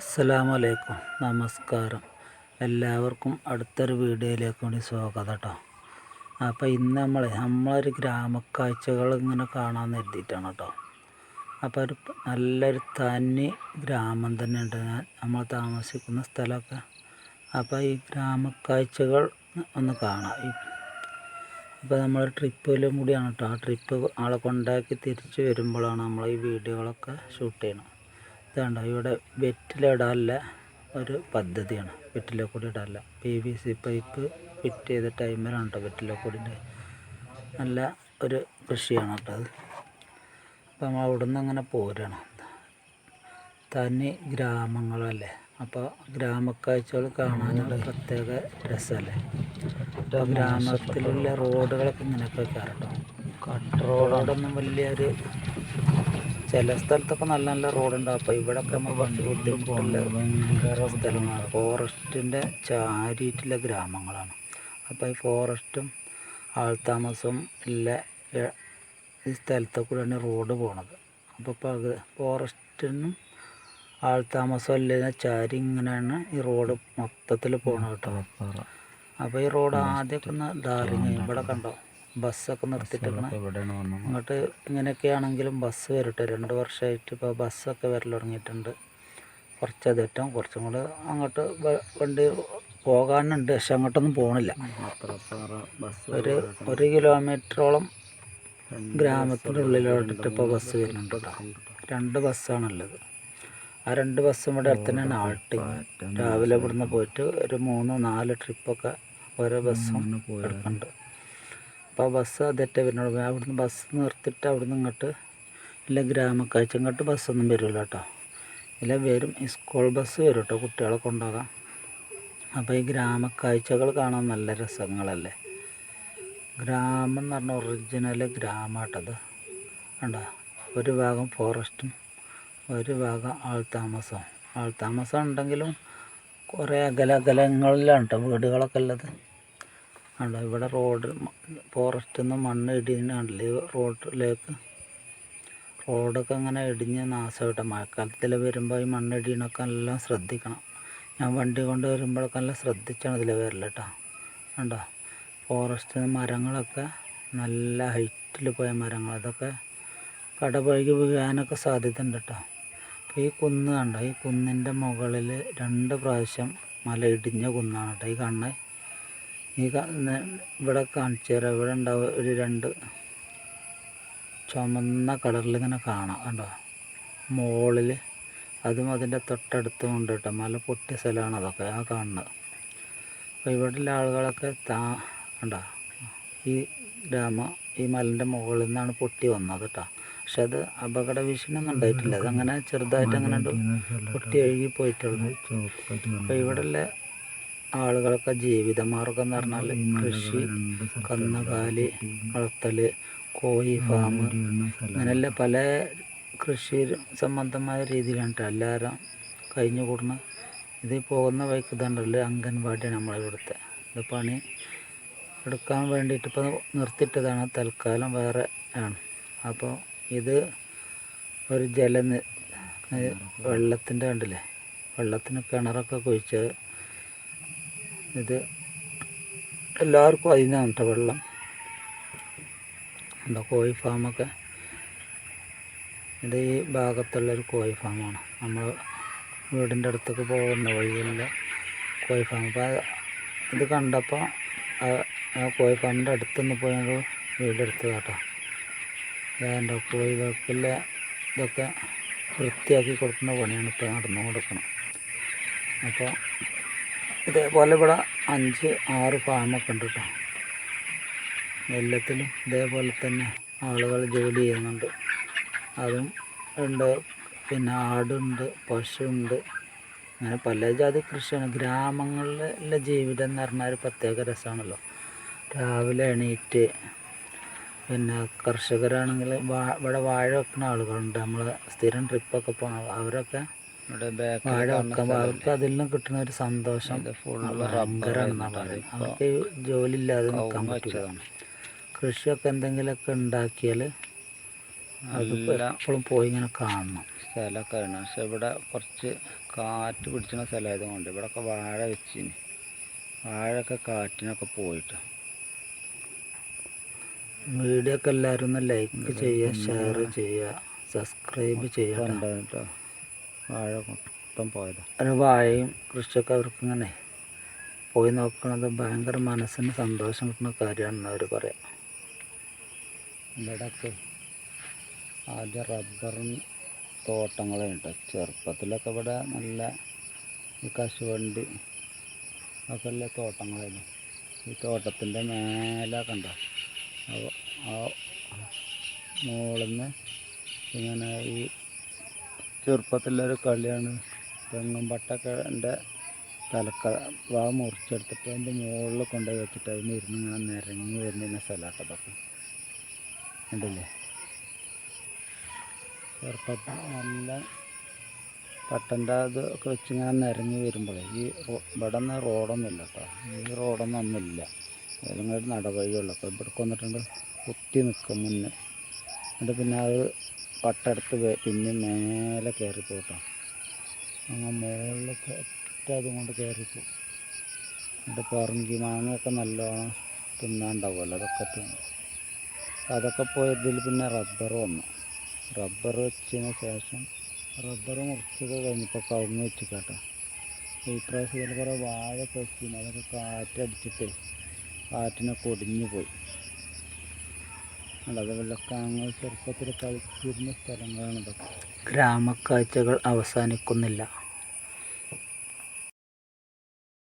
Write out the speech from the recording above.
അസ്സലാമലൈക്കും. നമസ്കാരം. എല്ലാവർക്കും അടുത്തൊരു വീഡിയോയിലേക്ക് വേണ്ടി സ്വാഗതം കേട്ടോ അപ്പോൾ ഇന്ന് നമ്മൾ നമ്മളൊരു ഗ്രാമക്കാഴ്ചകൾ ഇങ്ങനെ കാണാൻ എഴുതിയിട്ടാണ് കേട്ടോ അപ്പോൾ ഒരു നല്ലൊരു തനി ഗ്രാമം തന്നെ ഉണ്ട് നമ്മൾ താമസിക്കുന്ന സ്ഥലമൊക്കെ. അപ്പോൾ ഈ ഗ്രാമക്കാഴ്ചകൾ ഒന്ന് കാണാം. അപ്പോൾ നമ്മൾ ട്രിപ്പിലും കൂടിയാണ് കേട്ടോ ആ ട്രിപ്പ് ആളെ കൊണ്ടാക്കി തിരിച്ച് വരുമ്പോഴാണ് നമ്മൾ ഈ വീഡിയോകളൊക്കെ ഷൂട്ട് ചെയ്യണം ഇതാണ്ടോ ഇവിടെ വെറ്റിലിടാനുള്ള ഒരു പദ്ധതിയാണ്. വെറ്റില കൂടി ഇടാനുള്ള. P V C pipe fit ചെയ്ത ടൈമിലാണ് കേട്ടോ വെറ്റില കൂടിന്റെ. നല്ല ഒരു കൃഷിയാണ് കേട്ടോ അത്. അപ്പം അവിടെ നിന്ന് അങ്ങനെ പോരാണ്. തനി ഗ്രാമങ്ങളല്ലേ. അപ്പോൾ ഗ്രാമക്കാഴ്ചകൾ കാണാനുള്ള പ്രത്യേക രസമല്ലേ. അപ്പോൾ ഗ്രാമത്തിലുള്ള റോഡുകളൊക്കെ ഇങ്ങനെയൊക്കെ കയറട്ടോ കട്ട് റോഡോടൊന്നും വലിയൊരു ചില സ്ഥലത്തൊക്കെ നല്ല നല്ല റോഡുണ്ട്. അപ്പോൾ ഇവിടെയൊക്കെ നമ്മൾ വണ്ടി ബുദ്ധിമുട്ടുള്ള ഭയങ്കര സ്ഥലങ്ങളാണ്. ഫോറസ്റ്റിന്റെ ചാരിയിട്ടുള്ള ഗ്രാമങ്ങളാണ്. അപ്പോൾ ഈ ഫോറസ്റ്റും ആൾത്താമസവും ഉള്ള ഈ സ്ഥലത്തെ കൂടെയാണ് റോഡ് പോണത്. അപ്പോൾ പക ഫോറസ്റ്റിനും ആൾത്താമസം ഇല്ല ചാരി ഇങ്ങനെയാണ് ഈ റോഡ് മൊത്തത്തിൽ പോണത് കേട്ടോ. അപ്പോൾ ഈ റോഡ് ആദ്യമൊക്കെ ഒന്ന് ഡാറിങ് ഇവിടെ കണ്ടോ? ബസ്സൊക്കെ വന്നത്? അങ്ങോട്ട് ഇങ്ങനെയൊക്കെ ആണെങ്കിലും ബസ് വരട്ടെ. രണ്ട് വർഷമായിട്ട് ഇപ്പോൾ ബസ്സൊക്കെ വരൽ തുടങ്ങിയിട്ടുണ്ട്. കുറച്ച് അതേറ്റം കുറച്ചും കൂടെ അങ്ങോട്ട് വണ്ടി പോകാനുണ്ട്. പക്ഷെ അങ്ങോട്ടൊന്നും പോകണില്ല ഒരു ഒരു കിലോമീറ്ററോളം ഗ്രാമത്തിന്റെ ഉള്ളിലോട്ടിട്ട് ഇപ്പോൾ ബസ് വരുന്നുണ്ട് രണ്ട് ബസ്സാണുള്ളത്. ആ രണ്ട് ബസ്സും ഇവിടെ അടുത്ത് തന്നെയാണ് ആൾട്ടിങ് രാവിലെ ഇവിടുന്ന് പോയിട്ട് ഒരു മൂന്ന് നാല് ട്രിപ്പൊക്കെ ഓരോ ബസ്സും എടുക്കുന്നുണ്ട്. അപ്പോൾ ആ ബസ് അതേറ്റ വരുന്നുള്ളൂ. അവിടുന്ന് ബസ് നിർത്തിയിട്ട് അവിടുന്ന് ഇങ്ങോട്ട് ഇല്ല ഗ്രാമക്കാഴ്ച ഇങ്ങോട്ട് ബസ്സൊന്നും വരില്ല കേട്ടോ. ഇല്ല വരും. സ്കൂൾ ബസ് വരും കേട്ടോ. കുട്ടികളെ കൊണ്ടുപോകാം അപ്പോൾ ഈ ഗ്രാമക്കാഴ്ചകൾ കാണാൻ നല്ല രസങ്ങളല്ലേ. ഗ്രാമം എന്ന് പറഞ്ഞാൽ ഒറിജിനൽ ഗ്രാമാട്ടത് കണ്ടോ? ഒരു ഭാഗം ഫോറസ്റ്റും ഒരു ഭാഗം ആൾത്താമസവും ആൾത്താമസം ഉണ്ടെങ്കിലും കുറേ അകല അകലങ്ങളിലാണ് കേട്ടോ വീടുകളൊക്കെ ഉള്ളത്. കണ്ടോ ഇവിടെ റോഡ് ഫോറസ്റ്റിൽ നിന്ന് മണ്ണ് ഇടിയുന്നുണ്ടല്ലേ ഈ റോഡിലേക്ക് റോഡൊക്കെ അങ്ങനെ ഇടിഞ്ഞ് നാശമായിട്ട് മഴക്കാലത്തിൽ വരുമ്പോൾ ഈ മണ്ണ് ഇടിയണൊക്കെ എല്ലാം ശ്രദ്ധിക്കണം. ഞാൻ വണ്ടി കൊണ്ട് വരുമ്പോഴൊക്കെ നല്ല ശ്രദ്ധിച്ചാണ് ഇതിൽ വരൽ കേട്ടോ കണ്ടോ? ഫോറസ്റ്റ് മരങ്ങളൊക്കെ നല്ല ഹൈറ്റിൽ പോയ മരങ്ങൾ അതൊക്കെ കടപഴകി വീഴാനൊക്കെ സാധ്യത ഉണ്ട് കേട്ടോ ഈ കുന്ന് കണ്ടോ? ഈ കുന്നിന്റെ മുകളിൽ രണ്ട് പ്രാവശ്യം മല ഇടിഞ്ഞ കുന്നാണ് കേട്ടോ ഈ കാണുന്നത് ഈ ഇവിടെ കാണിച്ചു തരാം ഇവിടെ ഉണ്ടാവും ഒരു രണ്ട് ചുമന്ന കളറിൽ ഇങ്ങനെ കാണാം കണ്ടോ? മുകളിൽ അതും അതിന്റെ തൊട്ടടുത്തും ഉണ്ട് കേട്ടോ. മല പൊട്ടിയ സ്ഥലമാണ് അതൊക്കെ. ആ കാണുന്നത്. അപ്പോൾ ഇവിടെയുള്ള ആളുകളൊക്കെ താ കണ്ടോ? ഈ ഡാമ ഈ മലന്റെ മുകളിൽ നിന്നാണ് പൊട്ടി വന്നത് കേട്ടോ. പക്ഷെ അത് അപകട ഭീഷണിയൊന്നും ഉണ്ടായിട്ടില്ല. അതങ്ങനെ ചെറുതായിട്ട് അങ്ങനെ പൊട്ടി എഴുകി പോയിട്ടുള്ളൂ അപ്പോൾ ഇവിടെയുള്ള ആളുകളൊക്കെ ജീവിതമാർഗം എന്ന് പറഞ്ഞാൽ കൃഷി കന്നുകാലി വളർത്തൽ കോഴി ഫാം അങ്ങനെയുള്ള പല കൃഷി സംബന്ധമായ രീതിയിലാണ് എല്ലാവരും കഴിഞ്ഞു കൂടുന്ന ഇത് പോകുന്ന വഴിക്ക് ഇതുണ്ടല്ലോ അംഗൻവാടിയാണ് നമ്മളിവിടുത്തെ ഇത് പണി എടുക്കാൻ വേണ്ടിയിട്ട് ഇപ്പോൾ നിർത്തിയിട്ടതാണ്. തൽക്കാലം വേറെ ആണ്. അപ്പോൾ ഇത് ഒരു ജല വെള്ളത്തിന്റെ കണ്ടില്ലേ? വെള്ളത്തിന് കിണറൊക്കെ കുഴിച്ചത് ഇത് എല്ലാവർക്കും കേട്ടോ വെള്ളം. എന്താ കോഴി ഫാമൊക്കെ ഇത് ഈ ഭാഗത്തുള്ളൊരു കോഴി ഫാമാണ് നമ്മൾ വീടിന്റെ അടുത്തൊക്കെ പോകുന്ന വഴിയുള്ള കോഴി ഫാം അപ്പോൾ ഇത് കണ്ടപ്പോൾ ആ- കോഴി ഫാമിന്റെ അടുത്തുനിന്ന് പോയി ഞങ്ങൾ വീടെടുത്ത് കേട്ടോ. കോഴി കോഴികൾക്കുള്ള ഇതൊക്കെ വൃത്തിയാക്കി കൊടുക്കുന്ന പണിയാണ് ഇപ്പോൾ നടന്നു കൊടുക്കണം അപ്പോൾ ഇതേപോലെ ഇവിടെ അഞ്ച് ആറ് ഫാമൊക്കെ ഉണ്ട് കേട്ടോ. എല്ലാത്തിലും ഇതേപോലെ തന്നെ ആളുകൾ ജോലി ചെയ്യുന്നുണ്ട്. അതും ഉണ്ട്. പിന്നെ ആടുണ്ട് പശുണ്ട്. അങ്ങനെ പല ജാതി കൃഷിയാണ്. ഗ്രാമങ്ങളിലെ ജീവിതം എന്ന് പറഞ്ഞാൽ ഒരു പ്രത്യേക രസമാണല്ലോ. രാവിലെ എണീറ്റ് പിന്നെ കർഷകരാണെങ്കിൽ വാ ഇവിടെ വാഴ വെക്കുന്ന ആളുകളുണ്ട്. നമ്മൾ സ്ഥിരം ട്രിപ്പൊക്കെ പോകണം അവരൊക്കെ ഇവിടെ അവർക്ക് അതിൽ നിന്നും കിട്ടുന്ന ഒരു സന്തോഷം. അവർക്ക് ജോലി ഇല്ലാതെ നിൽക്കാൻ പറ്റില്ല കൃഷിയൊക്കെ എന്തെങ്കിലുമൊക്കെ ഉണ്ടാക്കിയാൽ അത് എപ്പോഴും പോയി ഇങ്ങനെ കാണണം. സ്ഥലമൊക്കെ ആണ് പക്ഷെ ഇവിടെ കുറച്ച് കാറ്റ് പിടിച്ചുന്ന സ്ഥലമായതുകൊണ്ട് ഇവിടെയൊക്കെ വാഴ വെച്ചിന്. വാഴയൊക്കെ കാറ്റിനൊക്കെ പോയിട്ട്. വീഡിയോ ഒക്കെ എല്ലാവരും ഒന്ന് ലൈക്ക് ചെയ്യുക ഷെയർ ചെയ്യുക സബ്സ്ക്രൈബ് ചെയ്യാറുണ്ടോ കേട്ടോ. വാഴ മൊത്തം പോയതാ. ഒരു വാഴയും കൃഷിയൊക്കെ അവർക്ക് ഇങ്ങനെ പോയി നോക്കണത് ഭയങ്കര മനസ്സിന് സന്തോഷം കിട്ടുന്ന കാര്യമാണെന്ന് അവർ പറയാം. ഇവിടെയൊക്കെ ആദ്യം റബ്ബറും തോട്ടങ്ങളുണ്ട് ചെറുപ്പത്തിലൊക്കെ ഇവിടെ നല്ല ഈ കശുവണ്ടി ഒക്കെ ഉള്ള തോട്ടങ്ങളായിരുന്നു. ഈ തോട്ടത്തിന്റെ മേലെ കണ്ട. ആ മുകളിൽ നിന്ന് ഇങ്ങനെ ഈ ചെറുപ്പത്തിലൊരു കളിയാണ് തെങ്ങും പട്ടൊക്കെ തലക്ക വാ മുറിച്ചെടുത്തിട്ട് അതിന്റെ മുകളിൽ കൊണ്ടുപോയി വെച്ചിട്ട് അതിന് ഇരുന്ന് ഇങ്ങനെ നിരങ്ങി വരുന്ന സ്ഥലമാട്ടോ ഉണ്ടല്ലേ ചെറുപ്പത്തിൽ നല്ല പട്ടന്റെ അത് ഒക്കെ വെച്ച് ഇങ്ങനെ നിരങ്ങി വരുമ്പോഴേ ഈ ഇവിടെ നിന്ന് റോഡൊന്നുമില്ല കേട്ടോ. ഈ റോഡൊന്നും ഒന്നുമില്ല ഒരു നടവഴിയുള്ളൂ. അപ്പോൾ ഇവിടെ വന്നിട്ടുണ്ട് കുത്തി നിൽക്കും മുന്നേ. എന്നിട്ട് പിന്നെ അത് പട്ടെടുത്ത് പിന്നെ മേലെ കയറി പോട്ടോ അങ്ങ് മുകളിലൊക്കെ ഒറ്റ അതും കൊണ്ട് കയറിപ്പോ എന്നിട്ട് പറങ്കി മാങ്ങയൊക്കെ നല്ലോണം തിന്നാണ്ടാവുമല്ലോ അതൊക്കെ തിന്നു. അതൊക്കെ പോയതിൽ പിന്നെ റബ്ബർ വന്നു. റബ്ബർ വെച്ചതിന് ശേഷം റബ്ബർ മുറിച്ചത് കഴിഞ്ഞപ്പോൾ കവുങ്ങ് വെച്ച് കേട്ടോ ഈ പ്രാവശ്യം കുറേ വാഴ വെച്ചിന് അതൊക്കെ കാറ്റടിച്ചിട്ട് കാറ്റിനൊക്കെ ഒടിഞ്ഞു പോയി. അതുപോലൊക്കെ ഞങ്ങൾ ചെറുപ്പത്തിൽ കളിച്ചിരുന്ന സ്ഥലങ്ങളാണ് ഇതൊക്കെ ഗ്രാമക്കാഴ്ചകൾ അവസാനിക്കുന്നില്ല.